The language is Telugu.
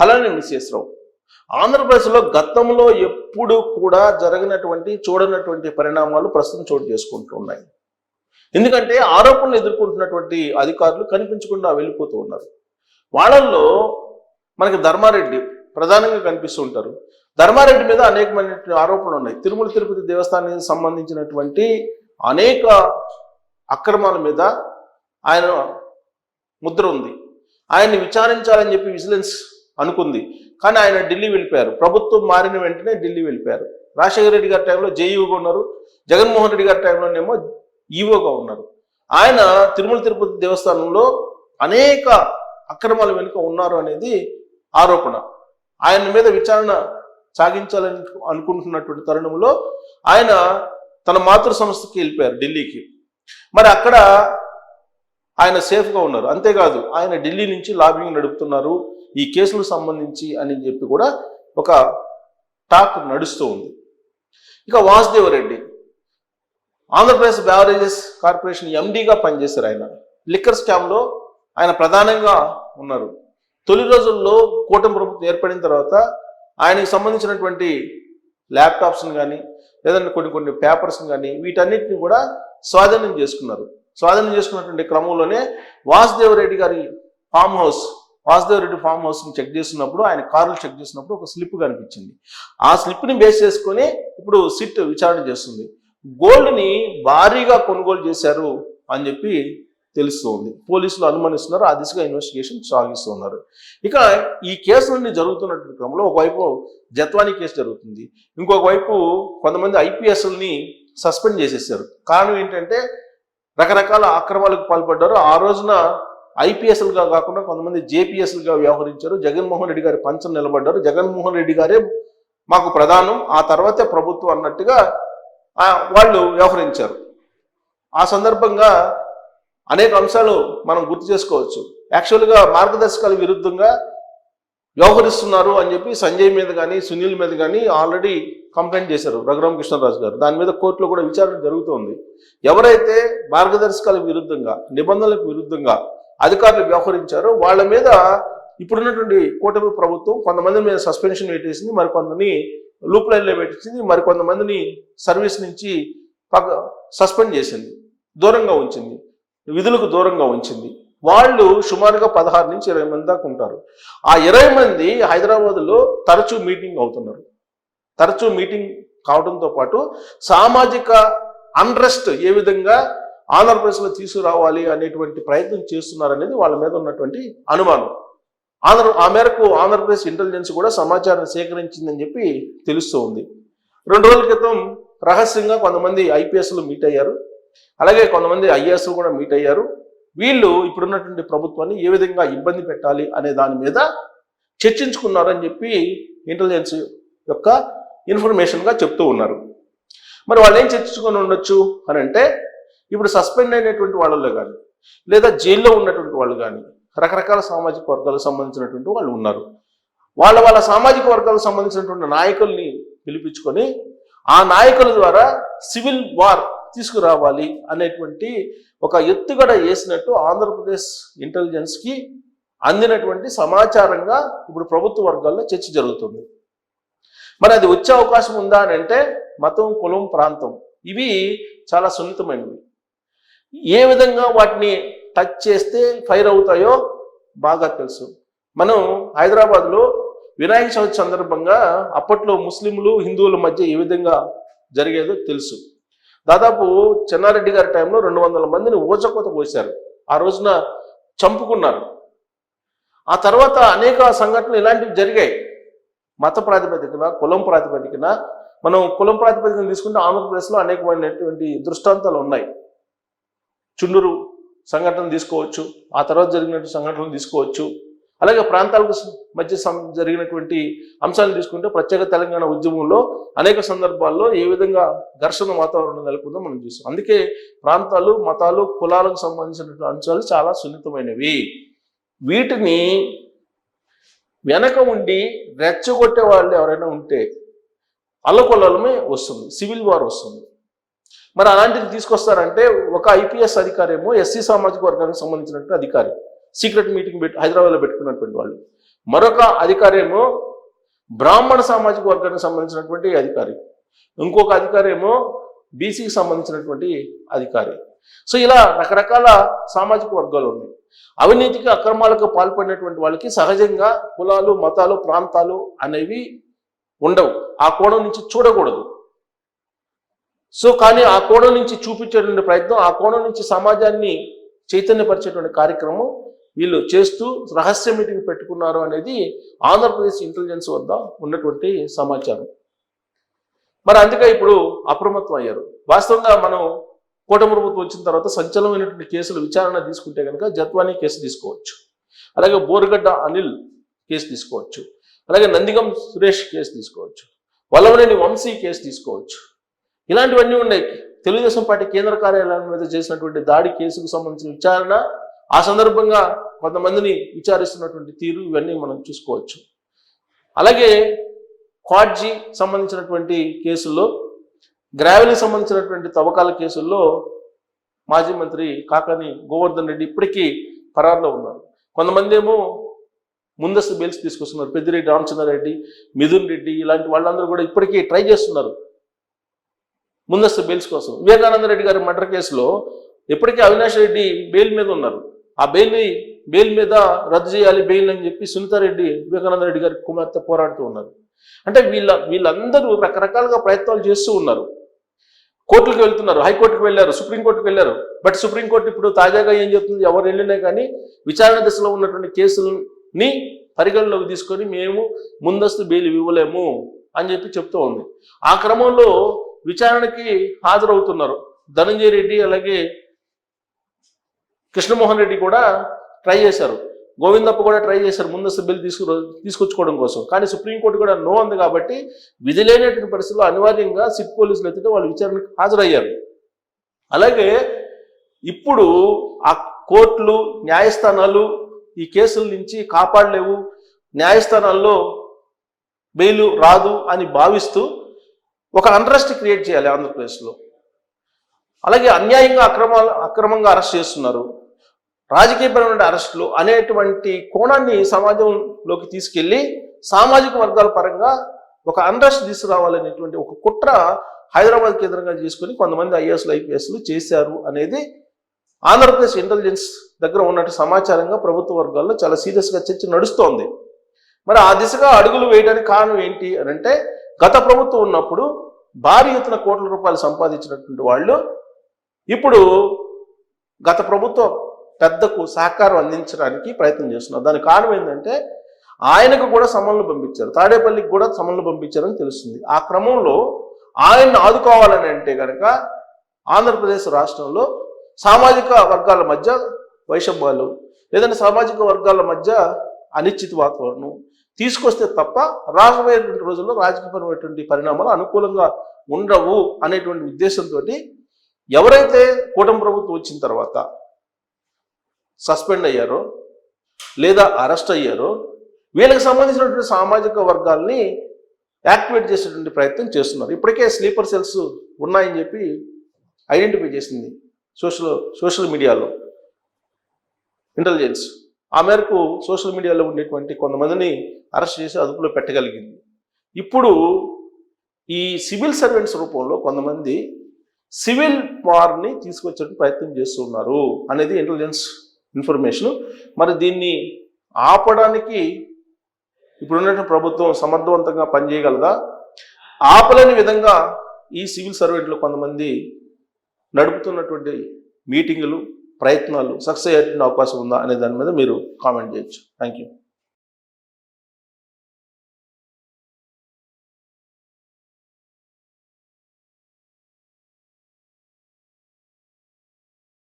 అలానే మిస్సెస్ రావు ఆంధ్రప్రదేశ్లో గతంలో ఎప్పుడు కూడా జరిగినటువంటి చూడనటువంటి పరిణామాలు ప్రస్తుతం చోటు చేసుకుంటూ ఉన్నాయి. ఎందుకంటే ఆరోపణలు ఎదుర్కొంటున్నటువంటి అధికారులు కనిపించకుండా వెళ్ళిపోతూ ఉన్నారు. వాళ్ళల్లో మనకి ధర్మారెడ్డి ప్రధానంగా కనిపిస్తూ ఉంటారు. ధర్మారెడ్డి మీద అనేకమైన ఆరోపణలు ఉన్నాయి. తిరుమల తిరుపతి దేవస్థానానికి సంబంధించినటువంటి అనేక అక్రమాల మీద ఆయన ముద్ర ఉంది. ఆయన్ని విచారించాలని చెప్పి విజిలెన్స్ అనుకుంది. కానీ ఆయన ఢిల్లీ వెళ్ళిపోయారు. ప్రభుత్వం మారిన వెంటనే ఢిల్లీ వెళ్ళిపోయారు. రాజశేఖర రెడ్డి గారి టైంలో జేఈఓగా ఉన్నారు. జగన్మోహన్ రెడ్డి గారి టైంలోనేమో ఈఓగా ఉన్నారు. ఆయన తిరుమల తిరుపతి దేవస్థానంలో అనేక అక్రమాల వెనుక ఉన్నారు అనేది ఆరోపణ. ఆయన మీద విచారణ సాగించాలని అనుకుంటున్నటువంటి తరుణంలో ఆయన తన మాతృ సంస్థకి వెళ్ళిపోయారు ఢిల్లీకి. మరి అక్కడ ఆయన సేఫ్గా ఉన్నారు. అంతేకాదు ఆయన ఢిల్లీ నుంచి లాబింగ్ నడుపుతున్నారు. ఈ కేసులకు సంబంధించి అని చెప్పి కూడా ఒక టాక్ నడుస్తూ ఉంది. ఇక వాసుదేవరెడ్డి ఆంధ్రప్రదేశ్ బ్యావరేజెస్ కార్పొరేషన్ ఎండీగా పనిచేశారు ఆయన. లిక్కర్ స్కామ్లో ఆయన ప్రధానంగా ఉన్నారు. తొలి రోజుల్లో కూటమి ప్రభుత్వం ఏర్పడిన తర్వాత ఆయనకి సంబంధించినటువంటి ల్యాప్టాప్స్ని కానీ లేదంటే కొన్ని కొన్ని పేపర్స్ని కానీ వీటన్నిటిని కూడా స్వాధీనం చేసుకున్నారు. స్వాధీనం చేసుకున్నటువంటి క్రమంలోనే వాసుదేవరెడ్డి గారి ఫామ్ హౌస్ వాసుదేవరెడ్డి ఫామ్ హౌస్ని చెక్ చేస్తున్నప్పుడు ఆయన కార్లు చెక్ చేసినప్పుడు ఒక స్లిప్ కనిపించింది. ఆ స్లిప్ని బేస్ చేసుకొని ఇప్పుడు సిట్ విచారణ చేస్తుంది. గోల్డ్ని భారీగా కొనుగోలు చేశారు అని చెప్పి తెలుస్తుంది. పోలీసులు అనుమానిస్తున్నారు ఆ దిశగా ఇన్వెస్టిగేషన్ సాగిస్తున్నారు. ఇక ఈ కేసులన్నీ జరుగుతున్నటువంటి క్రమంలో ఒకవైపు జత్వానీ కేసు జరుగుతుంది. ఇంకొక వైపు కొంతమంది ఐపీఎస్ని సస్పెండ్ చేసేసారు. కారణం ఏంటంటే రకరకాల అక్రమాలకు పాల్పడ్డారు. ఆ రోజున ఐపీఎస్లుగా కాకుండా కొంతమంది జేపీఎస్లుగా వ్యవహరించారు. జగన్మోహన్ రెడ్డి గారి పంచం నిలబడ్డారు. జగన్మోహన్ రెడ్డి గారే మాకు ప్రధానం. ఆ తర్వాతే ప్రభుత్వం అన్నట్టుగా వాళ్ళు వ్యవహరించారు. ఆ సందర్భంగా అనేక అంశాలు మనం గుర్తు చేసుకోవచ్చు. యాక్చువల్గా మార్గదర్శకాల విరుద్ధంగా వ్యవహరిస్తున్నారు అని చెప్పి సంజయ్ మీద కానీ సునీల్ మీద కానీ ఆల్రెడీ కంప్లైంట్ చేశారు రఘురామ కృష్ణరాజు గారు. దాని మీద కోర్టులో కూడా విచారణ జరుగుతోంది. ఎవరైతే మార్గదర్శకాల విరుద్ధంగా నిబంధనలకు విరుద్ధంగా అధికారులు వ్యవహరించారో. వాళ్ళ మీద ఇప్పుడున్నటువంటి కూటమి ప్రభుత్వం కొంతమంది మీద సస్పెన్షన్ పెట్టేసింది మరికొంతని లూప్ లైన్లో పెట్టించింది మరికొంతమందిని సర్వీస్ నుంచి పక్క సస్పెండ్ చేసింది. దూరంగా ఉంచింది. విధులకు దూరంగా ఉంచింది. వాళ్ళు సుమారుగా పదహారు నుంచి ఇరవై మంది దాకా ఉంటారు. ఆ ఇరవై మంది హైదరాబాద్లో తరచూ మీటింగ్ అవుతున్నారు. తరచూ మీటింగ్ కావడంతో పాటు సామాజిక అన్రెస్ట్ ఏ విధంగా ఆంధ్రప్రదేశ్లో తీసుకురావాలి అనేటువంటి ప్రయత్నం చేస్తున్నారనేది వాళ్ళ మీద ఉన్నటువంటి అనుమానం. ఆంధ్ర ఆ మేరకు ఆంధ్రప్రదేశ్ ఇంటెలిజెన్స్ కూడా సమాచారం సేకరించిందని చెప్పి తెలుస్తూ ఉంది. రెండు రోజుల క్రితం రహస్యంగా కొంతమంది ఐపీఎస్లు మీట్ అయ్యారు. అలాగే కొంతమంది ఐఏఎస్లు కూడా మీట్ అయ్యారు. వీళ్ళు ఇప్పుడున్నటువంటి ప్రభుత్వాన్ని ఏ విధంగా ఇబ్బంది పెట్టాలి అనే దాని మీద చర్చించుకున్నారని చెప్పి ఇంటెలిజెన్స్ యొక్క ఇన్ఫర్మేషన్గా చెప్తూ ఉన్నారు. మరి వాళ్ళు ఏం చర్చించుకొని ఉండొచ్చు అని అంటే ఇప్పుడు సస్పెండ్ అయినటువంటి వాళ్ళలో కానీ లేదా జైల్లో ఉన్నటువంటి వాళ్ళు కానీ రకరకాల సామాజిక వర్గాలకు సంబంధించినటువంటి వాళ్ళు ఉన్నారు. వాళ్ళ వాళ్ళ సామాజిక వర్గాలకు సంబంధించినటువంటి నాయకుల్ని పిలిపించుకొని ఆ నాయకుల ద్వారా సివిల్ వార్ తీసుకురావాలి అనేటువంటి ఒక ఎత్తుగడ వేసినట్టు ఆంధ్రప్రదేశ్ ఇంటెలిజెన్స్కి అందినటువంటి సమాచారంగా ఇప్పుడు ప్రభుత్వ వర్గాల్లో చర్చ జరుగుతుంది. మరి అది వచ్చే అవకాశం ఉందా అని అంటే మతం కులం ప్రాంతం ఇవి చాలా సున్నితమైనవి. ఏ విధంగా వాటిని టచ్ చేస్తే ఫైర్ అవుతాయో బాగా తెలుసు. మనం హైదరాబాద్లో వినాయక చవితి సందర్భంగా అప్పట్లో ముస్లింలు హిందువుల మధ్య ఏ విధంగా జరిగేదో తెలుసు. దాదాపు చెన్నారెడ్డి గారి టైంలో రెండు వందల మందిని ఊచకోత పోశారు ఆ రోజున చంపుకున్నారు. ఆ తర్వాత అనేక సంఘటనలు ఇలాంటివి జరిగాయి. మత ప్రాతిపదికన కులం ప్రాతిపదికన మనం కులం ప్రాతిపదికన తీసుకుంటే ఆంధ్రప్రదేశ్లో అనేకమైనటువంటి దృష్టాంతాలు ఉన్నాయి. చుండూరు సంఘటన తీసుకోవచ్చు ఆ తర్వాత జరిగినటువంటి సంఘటనలు తీసుకోవచ్చు. అలాగే ప్రాంతాలకు మధ్య సం- జరిగినటువంటి అంశాలను తీసుకుంటే ప్రత్యేక తెలంగాణ ఉద్యమంలో అనేక సందర్భాల్లో ఏ విధంగా ఘర్షణ వాతావరణం నెలకొందో మనం చూస్తాం. అందుకే ప్రాంతాలు మతాలు కులాలకు సంబంధించినటువంటి అంశాలు చాలా సున్నితమైనవి. వీటిని వెనక ఉండి రెచ్చగొట్టే వాళ్ళు ఎవరైనా ఉంటే అల్లకొల్లమే వస్తుంది సివిల్ వార్ వస్తుంది. మరి అలాంటిది తీసుకొస్తారంటే ఒక ఐపీఎస్ అధికారి ఏమో ఎస్సీ సామాజిక వర్గానికి సంబంధించినటువంటి అధికారి సీక్రెట్ మీటింగ్ పెట్టి హైదరాబాద్లో పెట్టుకున్నటువంటి వాళ్ళు. మరొక అధికారి ఏమో బ్రాహ్మణ సామాజిక వర్గానికి సంబంధించినటువంటి అధికారి. ఇంకొక అధికారి ఏమో బీసీకి సంబంధించినటువంటి అధికారి. సో ఇలా రకరకాల సామాజిక వర్గాలు ఉన్నాయి. అవినీతికి అక్రమాలకు పాల్పడినటువంటి వాళ్ళకి సహజంగా కులాలు మతాలు ప్రాంతాలు అనేవి ఉండవు. ఆ కోణం నుంచి చూడకూడదు. సో కానీ ఆ కోణం నుంచి చూపించేటువంటి ప్రయత్నం ఆ కోణం నుంచి సమాజాన్ని చైతన్యపరిచేటువంటి కార్యక్రమం వీళ్ళు చేస్తూ రహస్య మీటింగ్ పెట్టుకున్నారు అనేది ఆంధ్రప్రదేశ్ ఇంటెలిజెన్స్ వద్ద ఉన్నటువంటి సమాచారం. మరి అందుకే ఇప్పుడు అప్రమత్తం అయ్యారు. వాస్తవంగా మనం కూటమి ప్రభుత్వం వచ్చిన తర్వాత సంచలనమైనటువంటి కేసులు విచారణ తీసుకుంటే కనుక జత్వానీ కేసు తీసుకోవచ్చు. అలాగే బోరుగడ్డ అనిల్ కేసు తీసుకోవచ్చు. అలాగే నందిగం సురేష్ కేసు తీసుకోవచ్చు. వల్లవనేని వంశీ కేసు తీసుకోవచ్చు. ఇలాంటివన్నీ ఉన్నాయి. తెలుగుదేశం పార్టీ కేంద్ర కార్యాలయం మీద చేసినటువంటి దాడి కేసుకు సంబంధించిన విచారణ ఆ సందర్భంగా కొంతమందిని విచారిస్తున్నటువంటి తీరు ఇవన్నీ మనం చూసుకోవచ్చు. అలాగే క్వాడ్జీ సంబంధించినటువంటి కేసుల్లో గ్రావెల్కి సంబంధించినటువంటి తవ్వకాల కేసుల్లో మాజీ మంత్రి కాకాని గోవర్ధన్ రెడ్డి ఇప్పటికీ ఫరార్లో ఉన్నారు. కొంతమంది ఏమో ముందస్తు బెయిల్స్ తీసుకొస్తున్నారు. పెద్దిరెడ్డి రామచంద్రారెడ్డి మిథున్ రెడ్డి ఇలాంటి వాళ్ళందరూ కూడా ఇప్పటికీ ట్రై చేస్తున్నారు. ముందస్తు బెయిల్స్ కోసం. వివేకానంద రెడ్డి గారి మర్డర్ కేసులో ఇప్పటికీ అవినాష్ రెడ్డి బెయిల్ మీద ఉన్నారు. ఆ బెయిల్ని బెయిల్ మీద రద్దు చేయాలి బెయిల్ అని చెప్పి సునీతారెడ్డి వివేకానంద రెడ్డి గారి కుమార్తె పోరాడుతూ ఉన్నారు. అంటే వీళ్ళ వీళ్ళందరూ రకరకాలుగా ప్రయత్నాలు చేస్తూ ఉన్నారు. కోర్టులకు వెళ్తున్నారు హైకోర్టుకు వెళ్ళారు సుప్రీంకోర్టుకు వెళ్ళారు బట్ సుప్రీంకోర్టు ఇప్పుడు తాజాగా ఏం చెప్తుంది? ఎవరు వెళ్ళినా కానీ విచారణ దశలో ఉన్నటువంటి కేసులని పరిగణలోకి తీసుకొని మేము ముందస్తు బెయిల్ ఇవ్వలేము అని చెప్పి చెప్తూ ఉంది. ఆ క్రమంలో విచారణకి హాజరవుతున్నారు. ధనంజయ రెడ్డి అలాగే కృష్ణమోహన్ రెడ్డి కూడా ట్రై చేశారు. గోవిందప్ప కూడా ట్రై చేశారు ముందస్తు బిల్ తీసుకు తీసుకొచ్చుకోవడం కోసం. కానీ సుప్రీంకోర్టు కూడా నో ఉంది కాబట్టి విధి లేనటువంటి పరిస్థితుల్లో అనివార్యంగా సిట్ పోలీసులు ఎత్తితే వాళ్ళు విచారణకు హాజరయ్యారు. అలాగే ఇప్పుడు ఆ కోర్టులు న్యాయస్థానాలు ఈ కేసుల నుంచి కాపాడలేవు. న్యాయస్థానాల్లో బెయిల్ రాదు అని భావిస్తూ ఒక అంట్రెస్ట్ క్రియేట్ చేయాలి ఆంధ్రప్రదేశ్లో. అలాగే అన్యాయంగా అక్రమాలు అక్రమంగా అరెస్ట్ చేస్తున్నారు. రాజకీయపరమైన అరెస్టులు అనేటువంటి కోణాన్ని సమాజంలోకి తీసుకెళ్ళి సామాజిక వర్గాల పరంగా ఒక అండ్రస్ట్ తీసుకురావాలనేటువంటి ఒక కుట్ర హైదరాబాద్ కేంద్రంగా చేసుకుని కొంతమంది ఐఏఎస్లు ఐపీఎస్లు చేశారు అనేది ఆంధ్రప్రదేశ్ ఇంటెలిజెన్స్ దగ్గర ఉన్నట్టు సమాచారంగా ప్రభుత్వ వర్గాల్లో చాలా సీరియస్గా చర్చ నడుస్తోంది. మరి ఆ దిశగా అడుగులు వేయడానికి కారణం ఏంటి అని అంటే గత ప్రభుత్వం ఉన్నప్పుడు భారీ ఎత్తున కోట్ల రూపాయలు సంపాదించినటువంటి వాళ్ళు ఇప్పుడు గత ప్రభుత్వం పెద్దకు సహకారం అందించడానికి ప్రయత్నం చేస్తున్నారు. దానికి కారణం ఏంటంటే ఆయనకు కూడా సమన్లు పంపించారు. తాడేపల్లికి కూడా సమన్లు పంపించారని తెలుస్తుంది. ఆ క్రమంలో ఆయన్ని ఆదుకోవాలని అంటే కనుక ఆంధ్రప్రదేశ్ రాష్ట్రంలో సామాజిక వర్గాల మధ్య వైషమ్యాలు లేదంటే సామాజిక వర్గాల మధ్య అనిశ్చిత వాతావరణం తీసుకొస్తే తప్ప రాబోయేటువంటి రోజుల్లో రాజకీయపరమైనటువంటి పరిణామాలు అనుకూలంగా ఉండవు అనేటువంటి ఉద్దేశంతో ఎవరైతే కూటమి ప్రభుత్వం వచ్చిన తర్వాత సస్పెండ్ అయ్యారో లేదా అరెస్ట్ అయ్యారో వీళ్ళకి సంబంధించినటువంటి సామాజిక వర్గాల్ని యాక్టివేట్ చేసేటువంటి ప్రయత్నం చేస్తున్నారు. ఇప్పటికే స్లీపర్ సెల్స్ ఉన్నాయని చెప్పి ఐడెంటిఫై చేసింది సోషల్ సోషల్ మీడియాలో. ఇంటెలిజెన్స్. ఆ మేరకు సోషల్ మీడియాలో ఉండేటువంటి కొంతమందిని అరెస్ట్ చేసి అదుపులో పెట్టగలిగింది. ఇప్పుడు ఈ సివిల్ సర్వెంట్స్ రూపంలో కొంతమంది సివిల్ వార్ని తీసుకొచ్చే ప్రయత్నం చేస్తున్నారు అనేది ఇంటెలిజెన్స్ ఇన్ఫర్మేషన్. మరి దీన్ని ఆపడానికి ఇప్పుడున్నటువంటి ప్రభుత్వం సమర్థవంతంగా పనిచేయగలదా? ఆపలేని విధంగా ఈ సివిల్ సర్వెంట్లు కొంతమంది నడుపుతున్నటువంటి మీటింగులు ప్రయత్నాలు సక్సెస్ అయ్యేటువంటి అవకాశం ఉందా అనే దాని మీద మీరు కామెంట్ చేయొచ్చు. Thank you